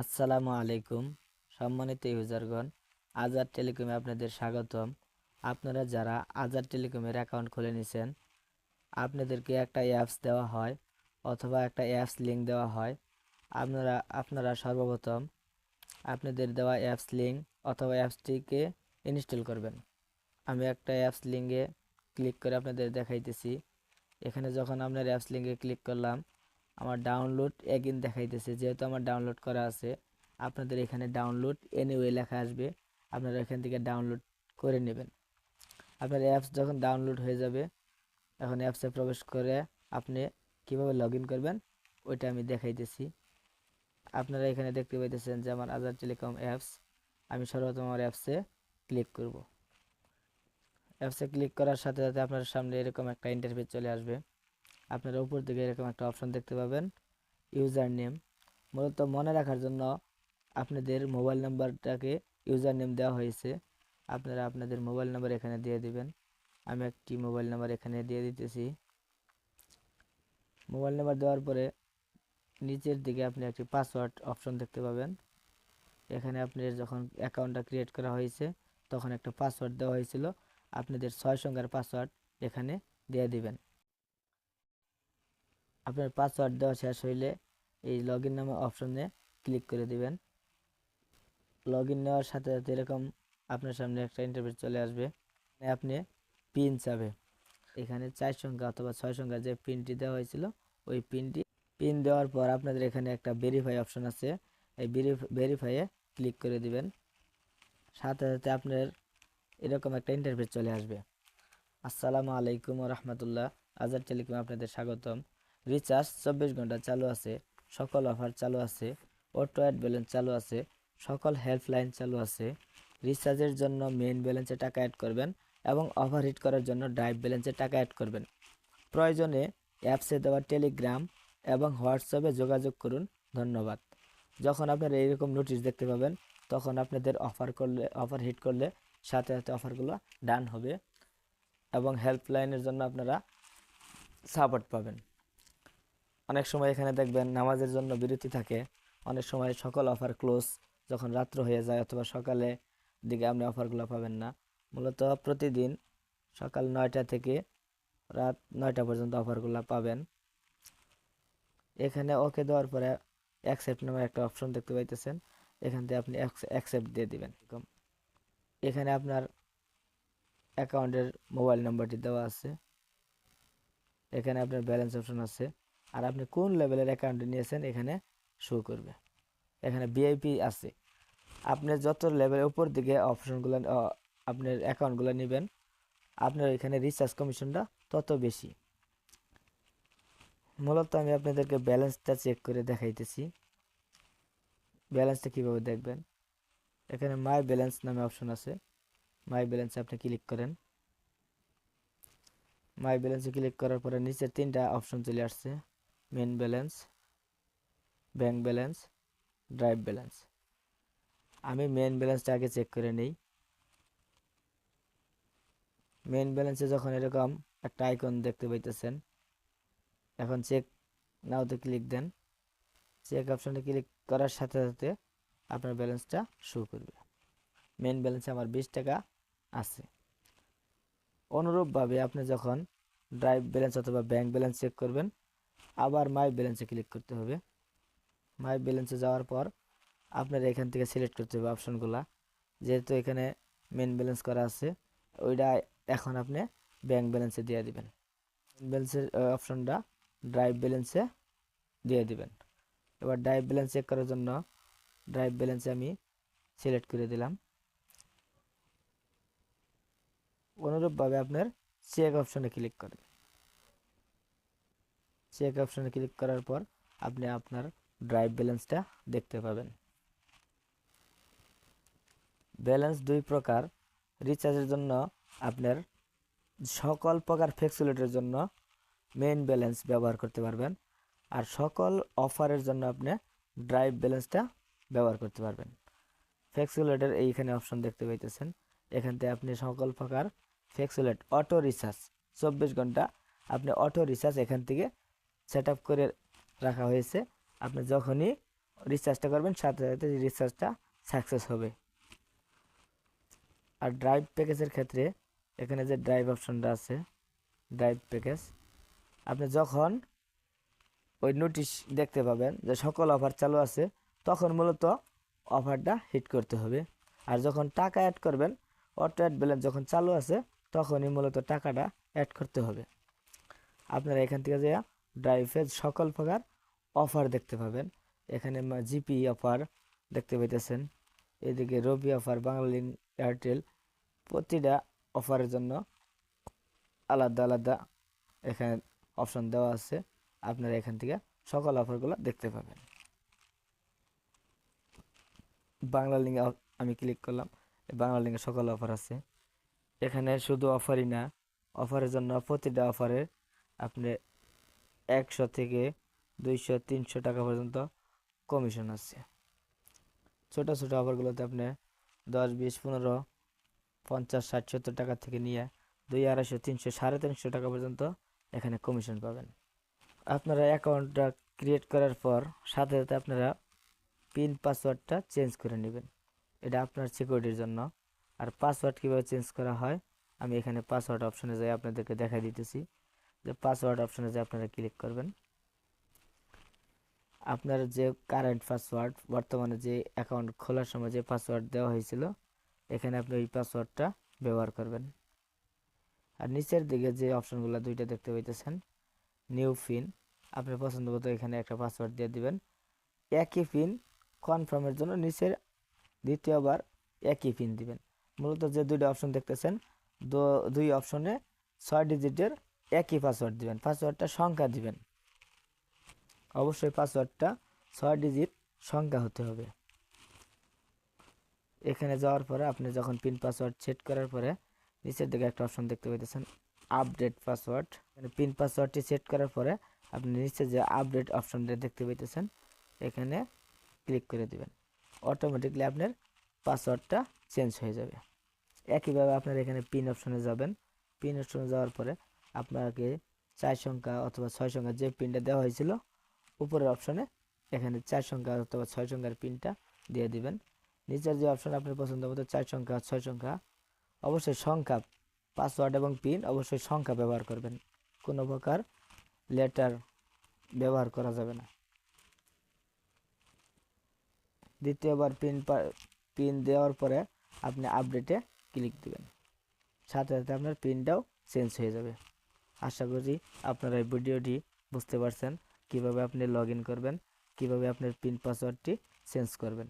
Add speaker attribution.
Speaker 1: আসসালামু আলাইকুম, সম্মানিত ইউজারগণ, আজাদ টেলিকমে আপনাদের স্বাগতম। আপনারা যারা আজাদ টেলিকমের অ্যাকাউন্ট খুলে নিছেন, আপনাদেরকে একটা অ্যাপস দেওয়া হয় অথবা একটা অ্যাপস লিঙ্ক দেওয়া হয়। আপনারা আপনারা সর্বপ্রথম আপনাদের দেওয়া অ্যাপস লিঙ্ক অথবা অ্যাপসটিকে ইনস্টল করবেন। আমি একটা অ্যাপস লিঙ্কে ক্লিক করে আপনাদের দেখাইতেছি। এখানে যখন আপনার অ্যাপস লিঙ্কে ক্লিক করলাম আমার ডাউনলোড এগিন দেখাইতেছে, যেহেতু আমার ডাউনলোড করা আছে, আপনাদের এখানে ডাউনলোড এনিওয়ে লেখা আসবে, আপনারা এখান থেকে ডাউনলোড করে নেবেন। আপনার অ্যাপস যখন ডাউনলোড হয়ে যাবে, এখন অ্যাপসে প্রবেশ করে আপনি কীভাবে লগ করবেন, ওইটা আমি দেখাইতেছি। আপনারা এখানে দেখতে পাইতেছেন যে আমার আজাদ টেলিকম অ্যাপস আমি সর্বপ্রথম আমার অ্যাপসে ক্লিক করব। অ্যাপসে ক্লিক করার সাথে সাথে আপনার সামনে এরকম একটা ইন্টারফেস চলে আসবে। আপনারা উপর দিকে এরকম একটা অপশন দেখতে পাবেন ইউজার নেম মূলত মনে রাখার জন্য আপনাদের মোবাইল নাম্বারটাকে ইউজার নেম দেওয়া হয়েছে। আপনারা আপনাদের মোবাইল নাম্বার এখানে দিয়ে দিবেন। আমি একটি মোবাইল নাম্বার এখানে দিয়ে দিতেছি। মোবাইল নাম্বার দেওয়ার পরে নিচের দিকে আপনি একটি পাসওয়ার্ড অপশন দেখতে পাবেন। এখানে আপনার যখন অ্যাকাউন্টটা ক্রিয়েট করা হয়েছে, তখন একটা পাসওয়ার্ড দেওয়া হয়েছিল। আপনাদের ছয় সংখ্যার পাসওয়ার্ড এখানে দিয়ে দিবেন। আপনার পাসওয়ার্ড দেওয়া শেষ হইলে এই লগ ইন নামে অপশনে ক্লিক করে দিবেন। লগ ইন নেওয়ার সাথে সাথে এরকম আপনার সামনে একটা ইন্টারভিউ চলে আসবে। আপনি পিন চাবে এখানে চার সংখ্যা অথবা ছয় সংখ্যা যে পিনটি দেওয়া হয়েছিল, ওই পিনটি পিন দেওয়ার পর আপনাদের এখানে একটা ভেরিফাই অপশন আছে। এই ভেরিফাইয়ে ক্লিক করে দিবেন। সাথে সাথে আপনার এরকম একটা ইন্টারভিউ চলে আসবে। আসসালামু আলাইকুম রহমতুল্লাহ। আজাদ টেলিকম আপনাদের স্বাগতম। রিচার্জ চব্বিশ ঘণ্টা চালু আছে, সকল অফার চালু আছে, অটো অ্যাড ব্যালেন্স চালু আছে, সকল হেল্পলাইন চালু আছে। রিচার্জের জন্য মেইন ব্যালেন্সে টাকা অ্যাড করবেন এবং ওভারহিট করার জন্য ড্রাইভ ব্যালেন্সে টাকা অ্যাড করবেন। প্রয়োজনে অ্যাপসে দেওয়া টেলিগ্রাম এবং হোয়াটসঅ্যাপে যোগাযোগ করুন। ধন্যবাদ। যখন আপনারা এইরকম নোটিশ দেখতে পাবেন, তখন আপনাদের অফার করলে, অফার হিট করলে সাথে সাথে অফারগুলো ডান হবে এবং হেল্পলাইনের জন্য আপনারা সাপোর্ট পাবেন। অনেক সময় এখানে দেখবেন নামাজের জন্য বিরতি থাকে। অনেক সময় সকল অফার ক্লোজ, যখন রাত্র হয়ে যায় অথবা সকালে দিকে আপনি অফারগুলো পাবেন না। মূলত প্রতিদিন সকাল নয়টা থেকে রাত নয়টা পর্যন্ত অফারগুলো পাবেন। এখানে ওকে দেওয়ার পরে অ্যাকসেপ্ট নামে একটা অপশন দেখতে পাইতেছেন। এখান থেকে আপনি অ্যাকসেপ্ট দিয়ে দিবেন। এখানে আপনার অ্যাকাউন্টের মোবাইল নাম্বারটি দেওয়া আছে। এখানে আপনার ব্যালেন্স অপশন আছে। আর আপনি কোন লেভেলের অ্যাকাউন্ট নিয়েছেন এখানে শো করবে? এখানে ভিআইপি আছে। আপনি যত লেভেলের উপর দিকে অপশনগুলো আপনার অ্যাকাউন্টগুলো নেবেন, আপনার এখানে রিচার্জ কমিশনটা তত বেশি। মূলত আমি আপনাদেরকে ব্যালেন্সটা চেক করে দেখাইতেছি। ব্যালেন্সটা কীভাবে দেখবেন? এখানে মাই ব্যালেন্স নামে অপশন আছে। মাই ব্যালেন্সে আপনি ক্লিক করেন। মাই ব্যালেন্সে ক্লিক করার পরে নিচে তিনটা অপশন চলে আসছে। Main balance bank balance drive balance আমি মেন ব্যালেন্সটা আগে চেক করে নেই। মেন ব্যালেন্সে যখন এরকম একটা আইকন দেখতে পাইতেছেন, এখন চেক নাওতে ক্লিক দেন। চেক অপশনে ক্লিক করার সাথে সাথে আপনার ব্যালেন্সটা শো করবে। মেন ব্যালেন্সে আমার বিশ টাকা আছে। অনুরূপভাবে আপনি যখন ড্রাইভ ব্যালেন্স অথবা ব্যাংক ব্যালেন্স চেক করবেন আবার মাই ব্যালেন্সে ক্লিক করতে হবে। মাই ব্যালেন্সে যাওয়ার পর আপনার এখান থেকে সিলেক্ট করতে হবে অপশনগুলা যেহেতু এখানে মেন ব্যালেন্স করা আছে, ওইটা এখন আপনি ব্যাংক ব্যালেন্সে দিয়ে দিবেন। ব্যালেন্সের অপশনটা ড্রাইভ ব্যালেন্সে দিয়ে দিবেন। এবার ড্রাইভ ব্যালেন্স চেক করার জন্য ড্রাইভ ব্যালেন্সে আমি সিলেক্ট করে দিলাম। অনুরূপভাবে আপনার চেক অপশনে ক্লিক করেন। চেক অপশনে ক্লিক করার পর আপনি আপনার ড্রাইভ ব্যালেন্সটা দেখতে পাবেন। ব্যালেন্স দুই প্রকার রিচার্জের জন্য আপনার সকল প্রকার ফ্লেক্সিলিটির জন্য মেইন ব্যালেন্স ব্যবহার করতে পারবেন আর সকল অফারের জন্য আপনি ড্রাইভ ব্যালেন্সটা ব্যবহার করতে পারবেন। ফ্লেক্সিলেটের এইখানে অপশন দেখতে পাইতেছেন এখান থেকে আপনি সকল প্রকার ফ্লেক্সিলেট অটো রিচার্জ চব্বিশ ঘণ্টা আপনি অটো রিচার্জ এখান থেকে সেট আপ করে রাখা হয়েছে। আপনি যখনই রিচার্জটা করবেন, সাথে সাথে রিচার্জটা সাকসেস হবে। আর ড্রাইভ প্যাকেজের ক্ষেত্রে এখানে যে ড্রাইভ অপশনটা আছে ড্রাইভ প্যাকেজ আপনি যখন ওই নোটিশ দেখতে পাবেন যে সকল অফার চালু আছে, তখন মূলত অফারটা হিট করতে হবে। আর যখন টাকা অ্যাড করবেন অটো অ্যাড ব্যালেন্স যখন চালু আছে, তখনই মূলত টাকাটা অ্যাড করতে হবে। আপনারা এখান থেকে যে ড্রাইভের সকল প্রকার অফার দেখতে পাবেন। এখানে জিপি অফার দেখতে পাইতেছেন। এদিকে রবি অফার, বাংলালিংক, এয়ারটেল, প্রতিটা অফারের জন্য আলাদা আলাদা এখানে অপশন দেওয়া আছে। আপনারা এখান থেকে সকল অফারগুলো দেখতে পাবেন। বাংলা লিঙ্কে আমি ক্লিক করলাম। বাংলা লিঙ্কে সকল অফার আছে। এখানে শুধু অফারই না, অফারের জন্য প্রতিটা অফারে আপনি একশো থেকে দুইশো, তিনশো টাকা পর্যন্ত কমিশন আছে। ছোটো ছোটো অফারগুলোতে আপনি দশ, বিশ, পনেরো, পঞ্চাশ, ষাট, সত্তর টাকা থেকে নিয়ে দুই, আড়াইশো, তিনশো, সাড়ে তিনশো টাকা পর্যন্ত এখানে কমিশন পাবেন। আপনারা অ্যাকাউন্টটা ক্রিয়েট করার পর সাথে সাথে আপনারা পিন পাসওয়ার্ডটা চেঞ্জ করে নেবেন। এটা আপনার সিকিউরিটির জন্য। আর পাসওয়ার্ড কীভাবে চেঞ্জ করা হয়, আমি এখানে পাসওয়ার্ড অপশনে যাই আপনাদেরকে দেখা দিতেছি। যে পাসওয়ার্ড অপশনে যে আপনারা ক্লিক করবেন, আপনার যে কারেন্ট পাসওয়ার্ড বর্তমানে যে অ্যাকাউন্ট খোলার সময় যে পাসওয়ার্ড দেওয়া হয়েছিল, এখানে আপনি ওই পাসওয়ার্ডটা ব্যবহার করবেন। আর নিচের দিকে যে অপশনগুলো দুইটা দেখতে পাইতেছেন নিউ পিন আপনার পছন্দ মতো এখানে একটা পাসওয়ার্ড দিয়ে দিবেন। একই পিন কনফার্মের জন্য নিচের দ্বিতীয়বার একই পিন দিবেন। মূলত যে দুইটা অপশন দেখতেছেন দুই অপশনে ছয় ডিজিটের একই পাসওয়ার্ড দিবেন পাসওয়ার্ডটা সংখ্যা দিবেন। অবশ্যই পাসওয়ার্ডটা ছয় ডিজিট সংখ্যা হতে হবে। এখানে যাওয়ার পরে আপনি যখন পিন পাসওয়ার্ড সেট করার পরে নিচের দিকে একটা অপশন দেখতে পাইতেছেন আপডেট পাসওয়ার্ড পিন পাসওয়ার্ডটি সেট করার পরে আপনি নিচে যে আপডেট অপশনটা দেখতে পাইতেছেন, এখানে ক্লিক করে দিবেন। অটোমেটিকলি আপনার পাসওয়ার্ডটা চেঞ্জ হয়ে যাবে। একইভাবে আপনার এখানে পিন অপশনে যাবেন। পিন অপশনে যাওয়ার পরে আপনাকে চার সংখ্যা অথবা ছয় সংখ্যা যে পিনটা দেওয়া হয়েছিল, উপরের অপশনে এখানে চার সংখ্যা অথবা ছয় সংখ্যার পিনটা দিয়ে দিবেন। নিচের যে অপশন আপনার পছন্দ মতো চার সংখ্যা, ছয় সংখ্যা, অবশ্যই সংখ্যা পাসওয়ার্ড এবং পিন অবশ্যই সংখ্যা ব্যবহার করবেন। কোনো প্রকার লেটার ব্যবহার করা যাবে না। দ্বিতীয়বার পিন পিন দেওয়ার পরে আপনি আপডেটে ক্লিক দেবেন। সাথে সাথে আপনার পিনটাও চেঞ্জ হয়ে যাবে। আশা করি আপনারা এই ভিডিওটি বুঝতে পারছেন কীভাবে আপনি লগ করবেন, কীভাবে আপনার পিন পাসওয়ার্ডটি চেঞ্জ করবেন।